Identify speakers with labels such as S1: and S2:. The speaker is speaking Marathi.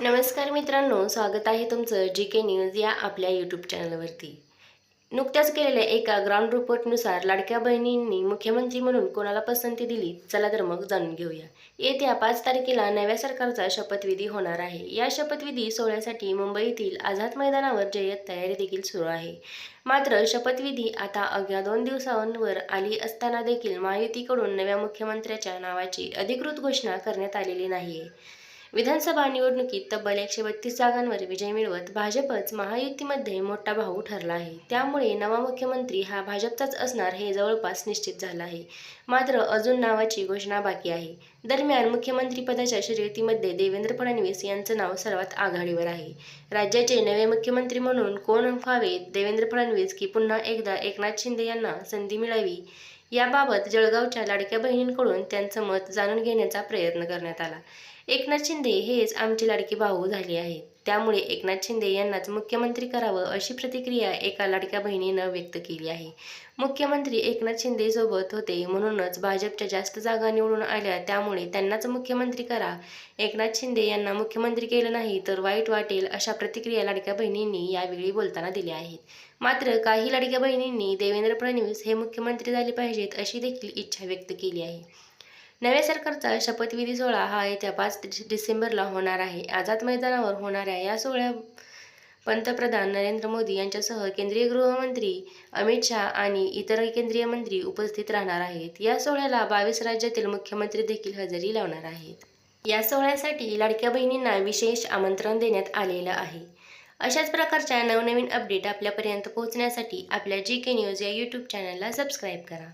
S1: नमस्कार मित्रांनो स्वागत आहे तुमचं जी के न्यूज या आपल्या यूट्यूब चॅनलवरती नुकत्याच केलेल्या एका ग्राउंड रिपोर्टनुसार लाडक्या बहिणींनी मुख्यमंत्री म्हणून कोणाला पसंती दिली चला तर मग जाणून घेऊया. येत्या पाच तारखेला नव्या सरकारचा शपथविधी होणार आहे. या शपथविधी सोहळ्यासाठी मुंबईतील आझाद मैदानावर जय्यत तयारी देखील सुरू आहे. मात्र शपथविधी आता अवघ्या दोन दिवसांवर आली असताना देखील महायुतीकडून नव्या मुख्यमंत्र्याच्या नावाची अधिकृत घोषणा करण्यात आलेली नाहीये. विधानसभा निवडणुकीत तब्बल एकशे बत्तीस जागांवर विजय मिळवत भाजपच महायुतीमध्ये मोठा भाऊ ठरला आहे. त्यामुळे नवा मुख्यमंत्री हा भाजपचाच असणार हे जवळपास निश्चित झालं आहे. मात्र अजून नावाची घोषणा बाकी आहे. दरम्यान मुख्यमंत्रीपदाच्या शर्यतीमध्ये देवेंद्र फडणवीस यांचं नाव सर्वात आघाडीवर आहे. राज्याचे नवे मुख्यमंत्री म्हणून कोण व्हावेत देवेंद्र फडणवीस की पुन्हा एकदा एकनाथ शिंदे यांना संधी मिळावी? याबाबत जळगावच्या लाडक्या बहिणींकडून त्यांचं मत जाणून घेण्याचा प्रयत्न करण्यात आला. एकनाथ शिंदे हेच आमचे लाडके भाऊ झाले आहेत. त्यामुळे एकनाथ शिंदे यांनाच मुख्यमंत्री करावं अशी प्रतिक्रिया एका लाडक्या बहिणीनं व्यक्त केली आहे. मुख्यमंत्री एकनाथ शिंदे सोबत होते म्हणूनच भाजपच्या जास्त जागा निवडून आल्या त्यामुळे त्यांनाच मुख्यमंत्री करा. एकनाथ शिंदे यांना मुख्यमंत्री केलं नाही तर वाईट वाटेल अशा प्रतिक्रिया लाडक्या बहिणींनी यावेळी बोलताना दिल्या आहेत. मात्र काही लाडक्या बहिणींनी देवेंद्र फडणवीस हे मुख्यमंत्री झाले पाहिजेत अशी देखील इच्छा व्यक्त केली आहे. नव्या सरकारचा शपथविधी सोहळा हा येत्या पाच डिसेंबरला होणार आहे. आझाद मैदानावर होणाऱ्या या सोहळ्या पंतप्रधान नरेंद्र मोदी यांच्यासह केंद्रीय गृहमंत्री अमित शहा आणि इतर केंद्रीय मंत्री उपस्थित राहणार आहेत. या सोहळ्याला बावीस राज्यातील मुख्यमंत्री देखील हजेरी लावणार आहेत. या सोहळ्यासाठी लाडक्या बहिणींना विशेष आमंत्रण देण्यात आलेलं आहे. अशाच प्रकारच्या नवनवीन अपडेट आपल्यापर्यंत पोहोचण्यासाठी आपल्या जी के न्यूज या यूट्यूब चॅनलला सबस्क्राईब करा.